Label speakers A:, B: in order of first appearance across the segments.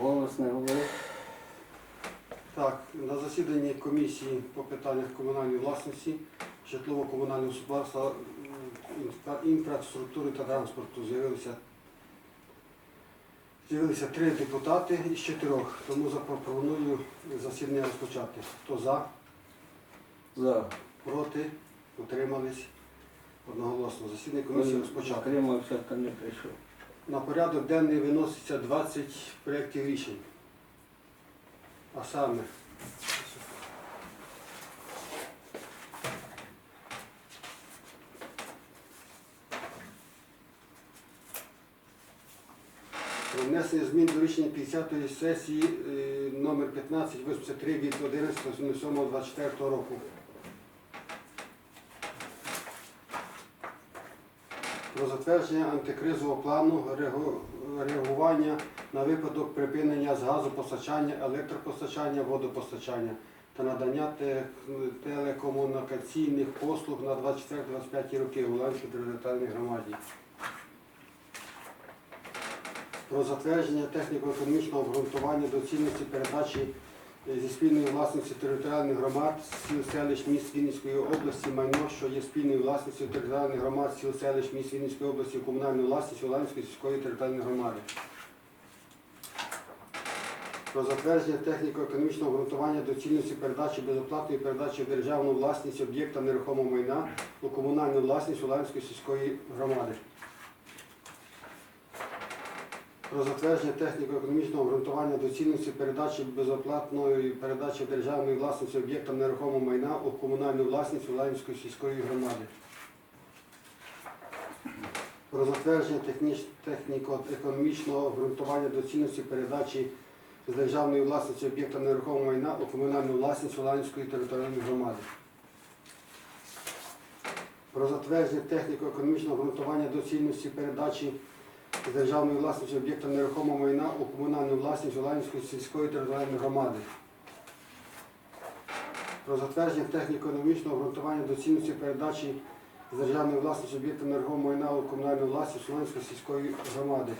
A: Голос не говорить.
B: Так, на засіданні комісії по питаннях комунальної власності, житлово-комунального господарства, інфраструктури та транспорту з'явилися з'явилися три депутати із чотирьох, тому запропоную засідання розпочати. Хто за,
A: За.
B: проти, утримались одноголосно. Засідання комісії розпочати.
A: Отримався, та не прийшов.
B: На порядок денний виноситься 20 проєктів рішень. А саме про внесення змін до рішення 50-ї сесії е, номер 1583 від 11.07.24 року. Про затвердження антикризового плану реагування на випадок припинення з газопостачання, електропостачання, водопостачання та надання те- телекомунікаційних послуг на 24-25 роки в Уланській територіальній громаді. Про затвердження техніко-економічного обґрунтування доцільності передачі зі спільної власності територіальних громад сіл селищ міст Вінницької області майно, що є спільною власністю територіальних громад сіл селищ міст Вінницької області комунальною власністю Оланської сільської територіальної громади. Про затвердження техніко-економічного обґрунтування доцільності передачі безоплатної передачі в державну власність об'єкта нерухомого майна у комунальну власність Уланської сільської громади. Про затвердження техніко-економічного обґрунтування доцільності передачі безоплатної передачі державної власності об'єктам нерухомого майна у комунальну власність Уланської сільської громади. Про затвердження техніко-економічного обґрунтування доцільності передачі з державної власності об'єкта нерухомого майна у комунальну власність Уланської територіальної громади. Про затвердження техніко-економічного обґрунтування доцільності передачі державної власності об'єкта нерухомого майна у комунальну власність Оланської сільської територіальної громади. Про затвердження техніко-економічного обґрунтування доцільності передачі з державної власності об'єкта нерухомого майна у комунальну власність Оланської сільської громади.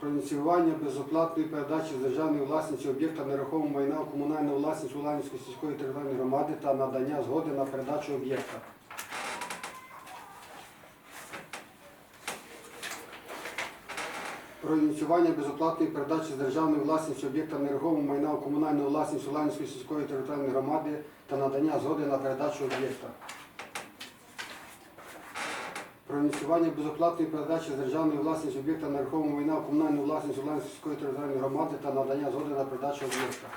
B: Про ініціювання безоплатної передачі з державної власності об'єкта нерухомого майна у комунальну власність Уланівської сільської територіальної громади та надання згоди на передачу об'єкта. Про ініціювання безоплатної передачі з державної власності об'єкта нерухомого майна у комунальну власність Уланської сільської територіальної громади та надання згоди на передачу об'єкта. Про ініціювання безоплатної передачі з державної власності об'єкта нерухомого майна у комунальну власність Уланської сільської територіальної громади та надання згоди на передачу об'єкта.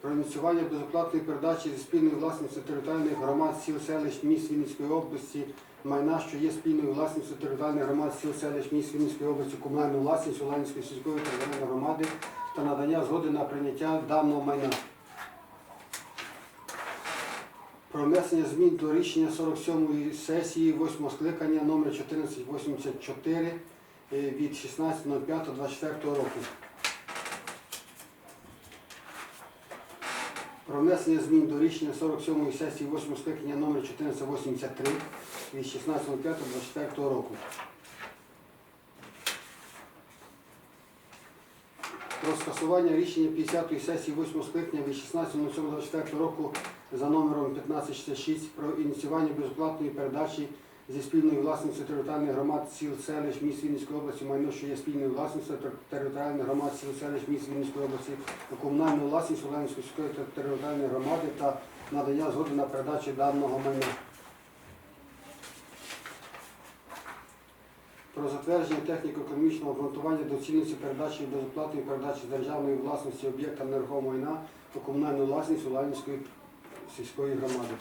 B: Про ініціювання безоплатної передачі зі спільної власності територіальних громад сіл селищ міст Вінницької області майна, що є спільною власністю територіальних громад сіл селищ міст Вінницької області комунальну власність Уланівської сільської територіальної громади та надання згоди на прийняття даного майна. Про внесення змін до рішення 47-ї сесії 8 скликання номер 1484 е, від 16.05.24 року. Про внесення змін до рішення 47-ї сесії 8 скликання номер 1483 від 16.05.24 року. Про скасування рішення 50-ї сесії 8 скликання від 16.07.24 року за номером 1566 про ініціювання безоплатної передачі зі спільної власності територіальних громад сіл селищ міст Вінницької області майно, що є спільною власністю тер- територіальних громад сіл селищ міст Вінницької області комунальну власність Оленської сільської територіальної громади та надання згоди на передачу даного майна. Про затвердження техніко-економічного обґрунтування доцільності передачі безоплатної передачі державної власності об'єкта нерухомого майна у комунальну власність Уланівської сільської громади.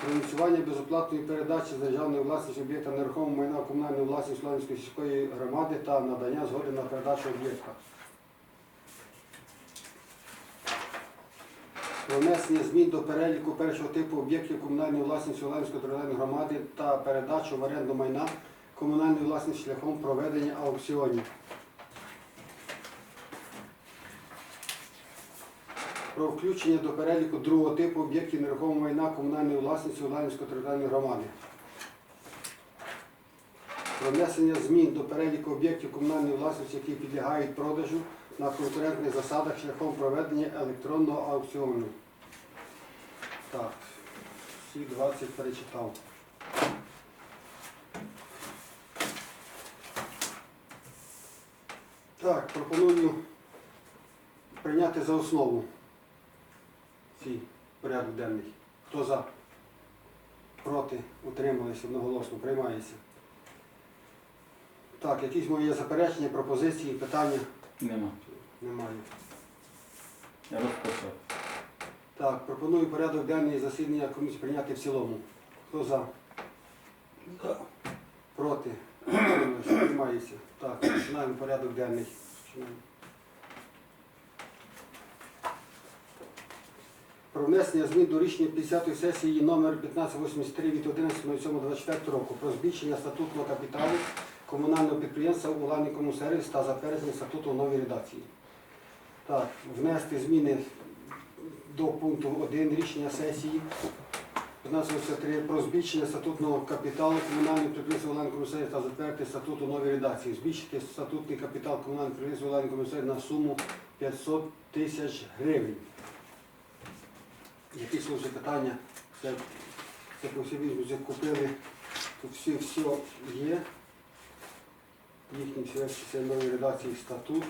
B: Про ініціювання безоплатної передачі з державної власності об'єкта нерухомого майна у комунальну власність Уланівської сільської громади та надання згоди на передачу об'єкта. Про внесення змін до переліку першого типу об'єктів комунальної власності Олевської територіальної громади та передачу в оренду майна комунальної власності шляхом проведення аукціонів. Про включення до переліку другого типу об'єктів нерухомого майна комунальної власності Олевської територіальної громади. про внесення змін до переліку об'єктів комунальної власності, які підлягають продажу на конкурентних засадах шляхом проведення електронного аукціону. Так, всі 20 перечитав. Так, пропоную прийняти за основу цей порядок денний. Хто за? Проти? Утрималися одноголосно. Приймається. Так, якісь мої заперечення, пропозиції, питання?
C: Нема.
B: Немає.
C: Я Розпочав.
B: Так, пропоную порядок денний засідання комісії прийняти в цілому. Хто за?
A: За.
B: Проти? Приймається. Так, починаємо порядок денний. Починаємо. Про внесення змін до рішення 50-ї сесії номер 1583 від 11.07.24 року про збільшення статутного капіталу комунального підприємства Уланікому сервіс та затвердження статуту в новій редакції. Так, внести зміни до пункту 1 рішення сесії 1583 про збільшення статутного капіталу комунального підприємства Уланікому сервіс та затвердити статут у новій редакції. Збільшити статутний капітал комунального підприємства Уланікому сервіс на суму 500 тисяч гривень. Які служі питання? Це, це по всій вже купили, тут всі, все є. Їхні все це нові редакції статут.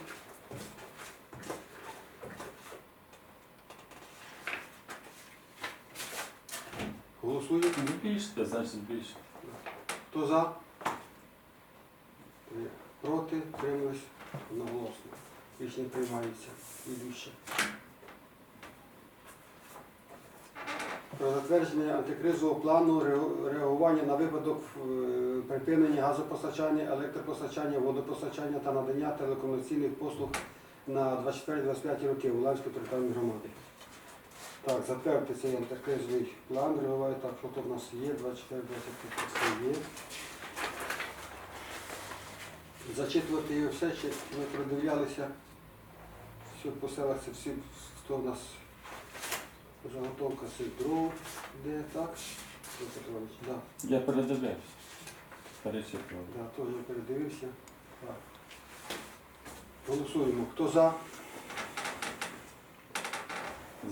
B: Голосуємо.
C: Збільште, значить збільште.
B: Хто за? Проти? Тримались? Одноголосно. Рішення приймається. Ідуще. Про затвердження антикризового плану реагування на випадок е, припинення газопостачання, електропостачання, водопостачання та надання телекомунікаційних послуг на 24-25 роки Уланської територіальної громади. Так, затвердити цей антикризовий план реагування. Так, що тут у нас є? 24-25 є. Зачитувати його все, чи ми продивлялися. Все по селах, всі, хто у нас заготовка цих дров, де так? Петрович, да,
C: Я передивлявся. Перечитував.
B: да, теж я передивився. Так. Голосуємо. Хто за,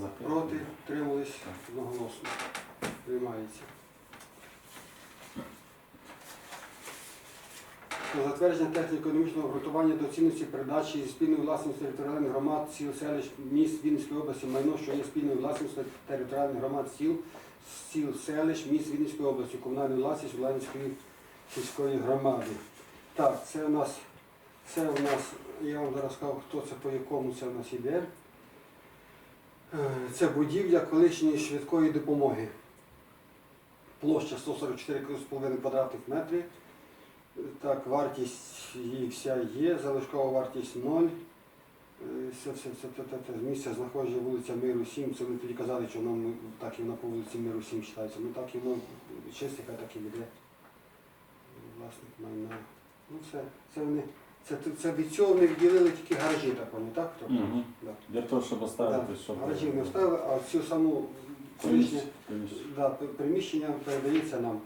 B: проти, тримались одноголосно. Приймається. Затвердження техніко-економічного обґрунтування доцільності передачі спільної власності територіальних громад сіл, селищ, міст Вінницької області, майно, що є спільною власністю територіальних громад сіл, сіл, селищ, міст Вінницької області, комунальної власності Уланської сільської громади. Так, це у нас, це у нас, я вам зараз скажу, хто це по якому це у нас іде. Е, Це будівля колишньої швидкої допомоги. Площа 144,5 квадратних метрів. Е, Так, вартість її вся є, залишкова вартість 0. Е, Все, все, все, все, все. Місце знаходження вулиця Миру 7. Це вони тоді казали, що воно так і воно по вулиці Миру 7 вважається. Ну так і воно чисте, хай так і буде. Власник майна. Ну все, це вони. Це, це від цього ми відділили тільки гаражі, так вони, так? Тобто,
C: Мгм.
B: да.
C: Для того, щоб оставити,
B: Да,
C: щоб...
B: Гаражів не вставили, а цю саму
C: Приміщення. приміщення.
B: да, приміщення передається нам.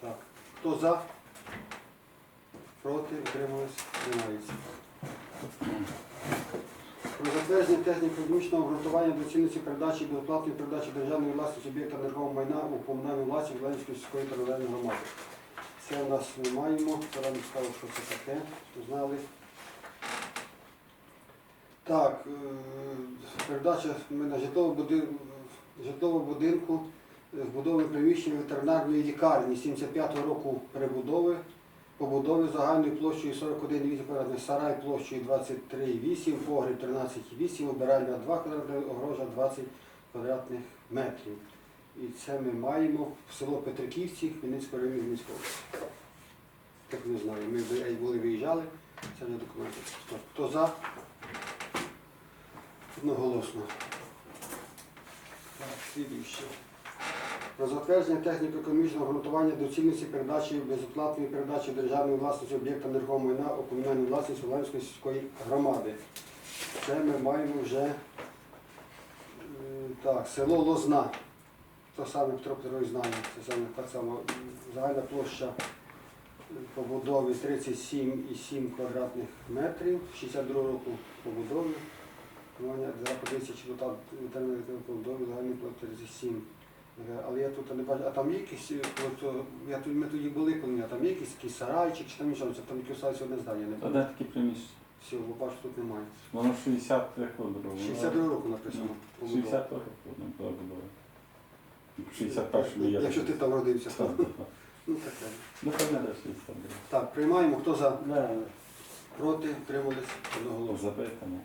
B: Так. Хто за? Проти? Утримались? Приймається. Про затвердження техніко-економічного обґрунтування доцільності передачі безоплатної передачі державної власності об'єкта нерухомого майна у комунальну власність Ленської сільської територіальної громади. Це у нас ми маємо. Зараз не сказав, що це таке. щоб Знали. Так, е, передача ми на житлового будинку е, приміщення ветеринарної лікарні 75-го року перебудови, побудови загальною площею 41,8 квадратних, сарай площею 23,8, погріб 13,8, обиральня 2 квадратних, огорожа 20 квадратних метрів. І це ми маємо в село Петриківці, Хмельницького району Хмельницької області. Так не знаю, ми були виїжджали, це вже документи. Хто за? Одноголосно. Так, слідуюче. Про затвердження техніко-економічного ґрунтування доцільності передачі безоплатної передачі державної власності об'єкта нерухомого майна у комунальну власність Уланської сільської громади. Це ми маємо вже так, село Лозна. То саме Петро Петрович знає, це саме так само загальна площа побудови 37,7 квадратних метрів, 62 року побудови. Ваня, за подивитися, чи тут ветеринарної побудови загальний плод 37. Е, Але я тут не бачу, а там є якісь, е, от, я тут, ми тоді були, коли а там є якийсь такий сарайчик, чи там нічого, чи там тільки осталось одне здання, не
C: Та де такі приміщення?
B: Все, бо бачу, тут немає.
C: Воно 60 якого було?
B: 62 року написано. побудова.
C: 60 років було. 61 я.
B: Якщо ти там родився.
C: Так, так, так.
B: Ну таке.
C: Ну, пам'ятаєш, 60 було.
B: Так, приймаємо. Хто за?
A: Да.
B: Проти? Утримались? Одноголосно.
C: Запитання.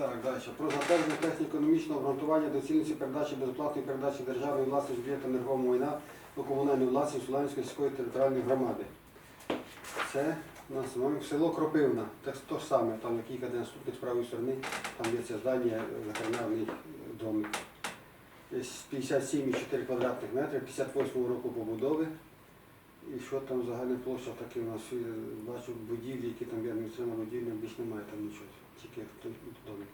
B: Так, далі. Про затвердження техніко-економічного обґрунтування доцільності передачі безоплатної передачі державної власності об'єкта нерухомого майна у комунальну власність Уланської сільської територіальної громади. Це у нас ну, село Кропивна. Це то саме, там на кілька наступних з правої сторони, там є це здання, е, домик. 57,4 квадратних метри, 58 року побудови. І що там загальна площа таке у нас бачу будівлі, які там є адміністративна будівля, більш немає там нічого. Тільки той домик.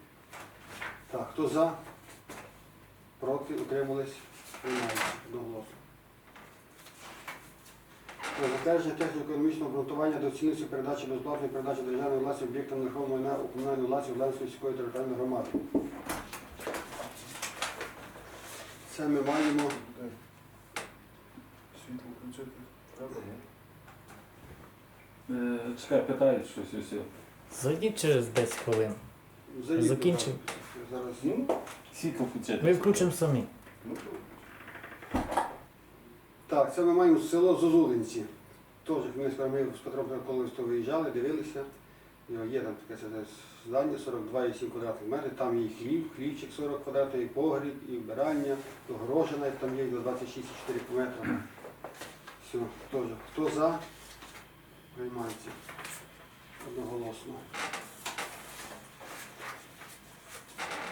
B: Так, хто за? Проти, утримались, приймається одноголосно. Про затвердження техніко-економічного обґрунтування до цінності передачі безплатної передачі державної власності об'єктам нерухомого майна у комунальну власність Владської сільської територіальної громади. Це ми маємо
A: Світло включити.
C: Чекай, питають щось усе.
D: Зайдіть через 10 хвилин. Закінчив.
B: Зараз.
A: Ну,
C: Світло включити.
D: Ми включимо самі.
A: ну,
B: Так, це ми маємо село Зозулинці. Ми з ми з Петром колись виїжджали, дивилися. Його є там таке це здання 42,7 квадратних метрів, там є і хлів, хлівчик 40 квадратів, і погріб, і вбирання, огорожена, там є до 26,4 метри. Все, теж. Хто за? Приймається. Одноголосно.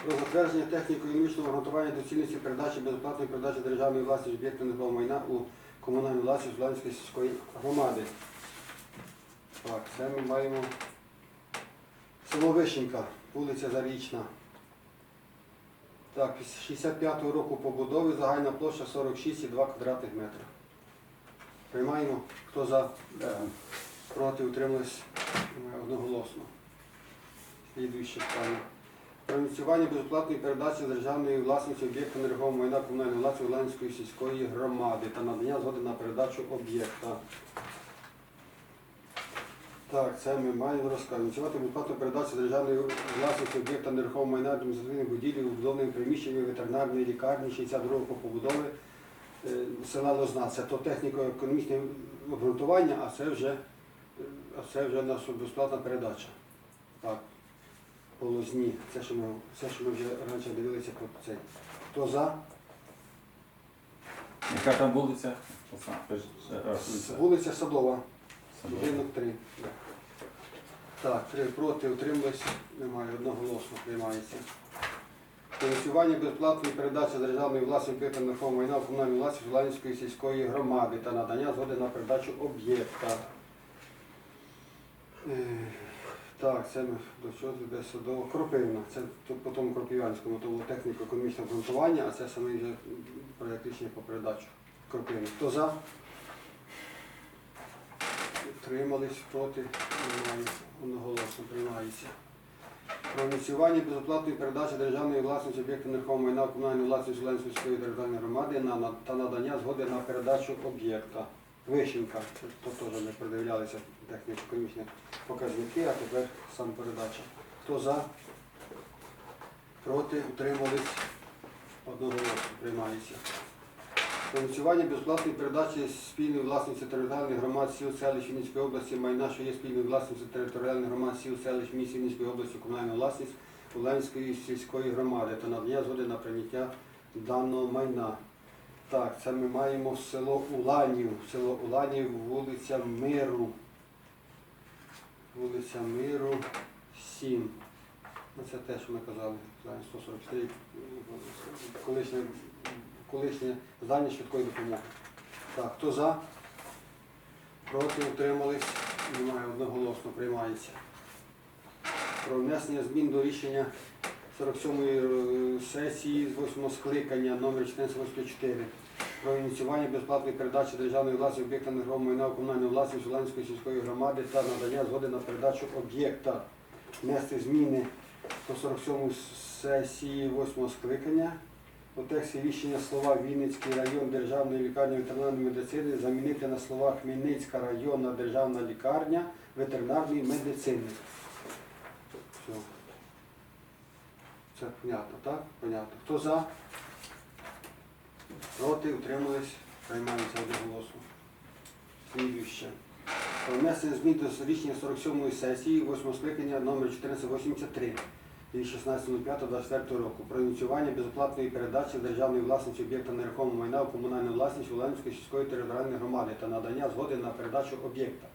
B: Про затвердження техніко-економічного гарантування доцільності передачі безоплатної передачі державної власності об'єктів нерухомого майна у комунальну власність Зланської сільської громади. Так, це ми маємо село Вишенька, вулиця Зарічна. Так, 65-го року побудови, загальна площа 46,2 квадратних метри. Приймаємо. Хто за? Проти утримались Е, одноголосно. Слідуюче питання. Про ініціювання безоплатної передачі державної власності об'єкта нерухомого майна комунальної власності Уланської сільської громади та надання згоди на передачу об'єкта. Так, це ми маємо розказати. Ініціювати безоплатну передачу державної власності об'єкта нерухомого майна адміністративних будівлі убудованими приміщеннями ветеринарної лікарні 62 року побудови е, села Лозна. Це то техніко-економічне обґрунтування, а це вже а це вже наша безплатна передача. Так, по Лозні. Це, що ми, це, що ми вже раніше дивилися про цей. Хто за?
C: Яка там вулиця? Вулиця.
B: Садова, будинок 3. Так, три проти, утримались, немає, одноголосно приймається. Фінансування безплатної передачі державної власної об'єкта нерухомого майна в комунальну власність Ланської сільської громади та надання згоди на передачу об'єкта. Е, Так, це ми до чого до Кропивна. Це по тому Кропивянському, то було техніко-економічне обґрунтування, а це саме вже проєкт рішення по передачу Кропивни. Хто за? Утримались проти, немає, одноголосно приймається. Про ініціювання безоплатної передачі державної власності об'єкту нерухомого майна в комунальну власність Зеленської територіальної громади на, на- та надання згоди на передачу об'єкта. Вишенька, це то теж ми придивлялися техніко-економічні показники, а тепер сам передача. Хто за? Проти, утримались, одноголосно приймається. Фінансування безплатної передачі спільної власності територіальних громад сіл селищ Вінницької області майна, що є спільною власністю територіальних громад сіл селищ міст Вінницької області комунальна власність Уленської сільської громади та надання згоди на прийняття даного майна. Так, це ми маємо село Уланів, село Уланів, вулиця Миру. Вулиця Миру 7. Ну, це те, що ми казали, 143, колишнє, колишнє здання швидкої допомоги. Так, хто за? Проти утримались? Немає, одноголосно приймається. Про внесення змін до рішення 47-ї е, сесії з 8 скликання номер 1484 про ініціювання безплатної передачі державної власності об'єкта нерухомого майна у комунальну власність Уланської сільської громади та надання згоди на передачу об'єкта. Внести зміни по 47 сесії 8 скликання. У тексті рішення слова Вінницький район державної лікарні ветеринарної медицини замінити на слова Хмельницька районна державна лікарня ветеринарної медицини. Все. Це понятно, так? Понятно. Хто за? Проти, утримались, приймається одноголосно. Слідуще. Про внесення змін до рішення 47-ї сесії 8 скликання номер 1483 від 16.05.24 року про ініціювання безоплатної передачі державної власності об'єкта нерухомого майна у комунальну власність Уленської сільської територіальної громади та надання згоди на передачу об'єкта.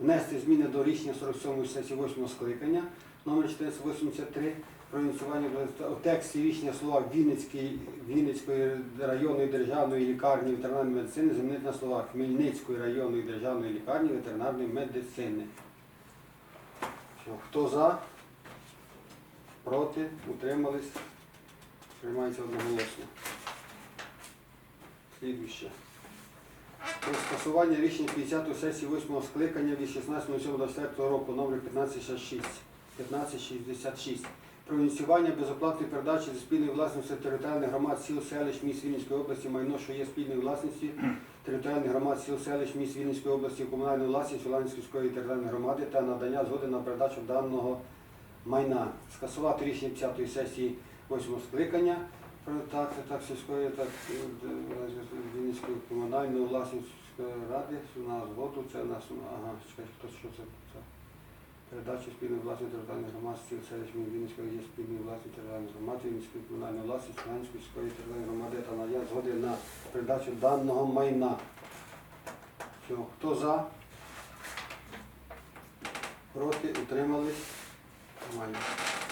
B: Внести зміни до рішення 47-ї сесії 8 скликання номер 1483 про ініціювання у тексті рішення слова Вінницької районної державної лікарні ветеринарної медицини замінити на слова Хмельницької районної державної лікарні ветеринарної медицини. Хто за? Проти? Утримались? Приймається одноголосно. Слідуще. Про скасування рішення 50-ї сесії 8-го скликання від 16.07.24 року номер 1566. 1566 про ініціювання безоплатної передачі зі спільної власності територіальних громад сіл селищ міст Вінницької області майно, що є спільною власності територіальних громад сіл селищ міст Вінницької області комунальну власність Уланської територіальної громади та надання згоди на передачу даного майна. Скасувати рішення 50-ї сесії 8-го скликання про так, так сільської, так е, Вінницької комунальної власності ради на згоду. Це нас ага, чекай, хто що це? Це? Передача спільної власної територіальної громад сіл селищ Вінницької є спільної власної територіальної громади, Вінницької комунальної власності, Фінанської сільської територіальної громади та надання згоди на передачу даного майна. Все. Хто за? Проти? Утримались? Приймаємо.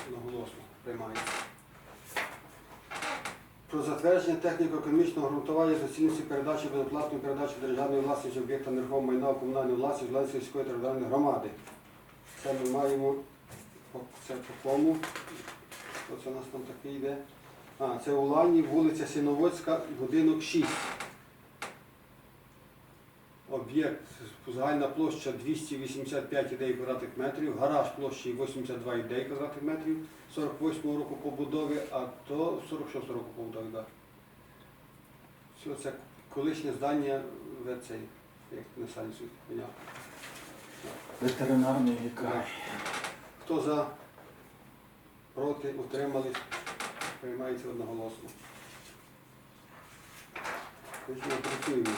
B: Одноголосно. Приймається. Про затвердження техніко-економічного ґрунтування доцільності передачі безоплатної передачі державної власності об'єкта нерухомого майна у комунальну власність Ленської сільської територіальної громади. Це ми маємо це по кому? Що це у нас там таке йде? А, це у Лані, вулиця Сіноводська, будинок 6. Об'єкт загальна площа 285,9 квадратних метрів, гараж площею 82,9 квадратних метрів, 48-го року побудови, а то 46-го року побудови, так. Це колишнє здання ВЦ, як на Сальцю, понятно.
C: Ветеринарний лікар.
B: Хто за? Проти? Утримались? Приймається одноголосно. Працюємо.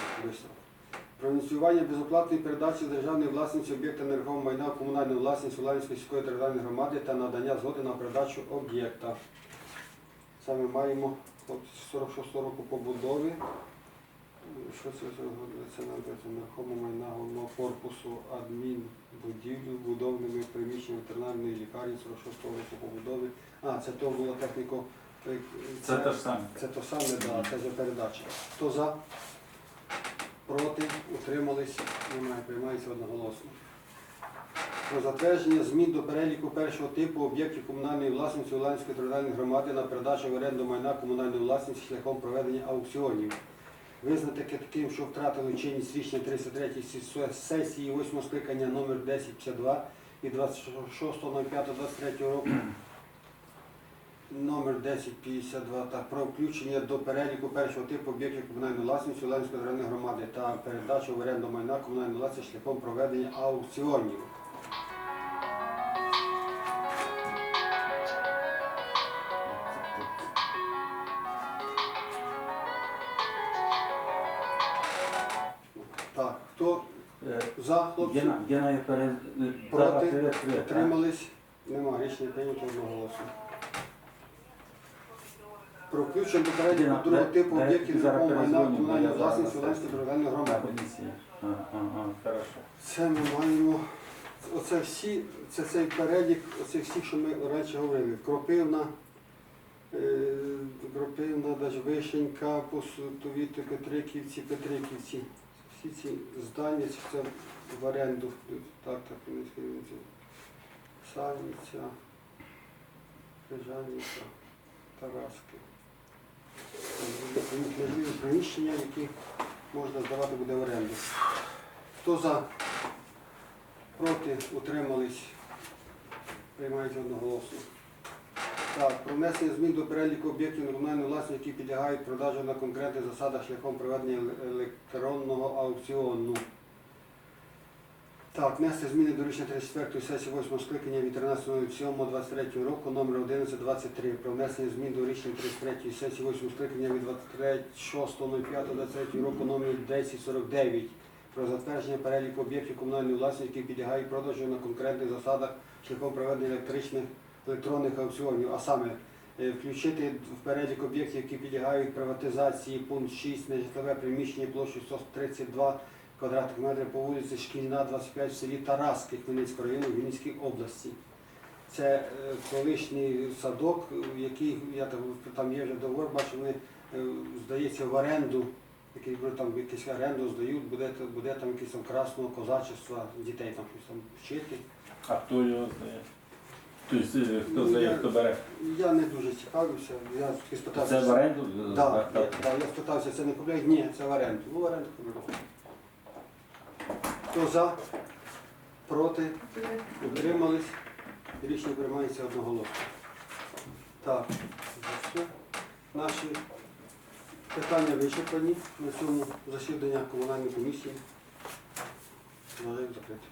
B: Про ініціювання безоплатної передачі державної власності об'єкта нерухомого майна в комунальну власність Уланської сільської територіальної громади та надання згоди на передачу об'єкта. Саме маємо 46 року побудови. Що це це нерухоме майна головного корпусу адмін будівлю будовними приміщеннями ветеринарної лікарні 46 року побудови. А, це то було техніко. е,
C: Це те саме.
B: Це то саме, да, це за передача. Хто за? Проти? Утримались? Немає, приймається одноголосно. Про затвердження змін до переліку першого типу об'єктів комунальної власності Уланської територіальної громади на передачу в оренду майна комунальної власності шляхом проведення аукціонів. Визнати таким, що втратили чинність рішення 33 сесії 8 скликання номер 1052 від 26.05.23 року номер 1052 та про включення до переліку першого типу об'єктів комунальної власності Оленської районної громади та передачу в оренду майна комунальної власності шляхом проведення аукціонів.
C: Гена, перед...
B: Проти? Утримались? Нема. Рішення прийнято одноголосно. Про включення до переліку другого типу об'єктів нерухомого майна комунальної власності
C: на
B: територіальної громади. Це ми маємо. Оце всі, це цей перелік, оце всі, що ми раніше говорили. Кропивна, е, Кропивна, Дажвишенька, Посутовіти, Петриківці, Петриківці. Всі ці здання це в оренду. Так, так, вони скажіться. Сальниця, Крижаниця, Тараски. Можливі приміщення, які можна здавати буде в оренду. Хто за? Проти? Утримались? Приймають одноголосно. Так, про внесення змін до переліку об'єктів нерухомної власності, які підлягають продажу на конкретних засадах шляхом проведення електронного аукціону. Так, внести зміни до рішення 34 сесії 8 скликання від 13.07.23 року номер 1123 про внесення змін до рішення 33 сесії 8 скликання від 26.05.23 року номер 1049 про затвердження переліку об'єктів комунальної власності, які підлягають продажу на конкретних засадах шляхом проведення електричних електронних аукціонів, а саме е, включити в перелік об'єктів, які підлягають приватизації пункт 6 нежитлове приміщення площею 132 квадратних метрів по вулиці Шкільна, 25 в селі Тараски Хмельницького району Вінницької області. Це е, колишній садок, який я там, є вже договор, бачу, вони е, здається в оренду, який там якусь оренду здають, буде, буде там якесь там красного козачества, дітей там щось там вчити.
C: А хто його здає? Тобто, е, хто
B: Ну,
C: здає,
B: я-
C: хто бере?
B: Я не дуже цікавився, я спитався.
C: Це в оренду?
B: Так,
C: Так,
B: я, я спитався, це не купляють? Ні, це в оренду. Ну, в оренду купляють. Хто за? Проти? Утримались? Рішення приймається одноголосно. Так, все. Наші питання вичерпані на цьому засіданні комунальної комісії. Вважаю закритим.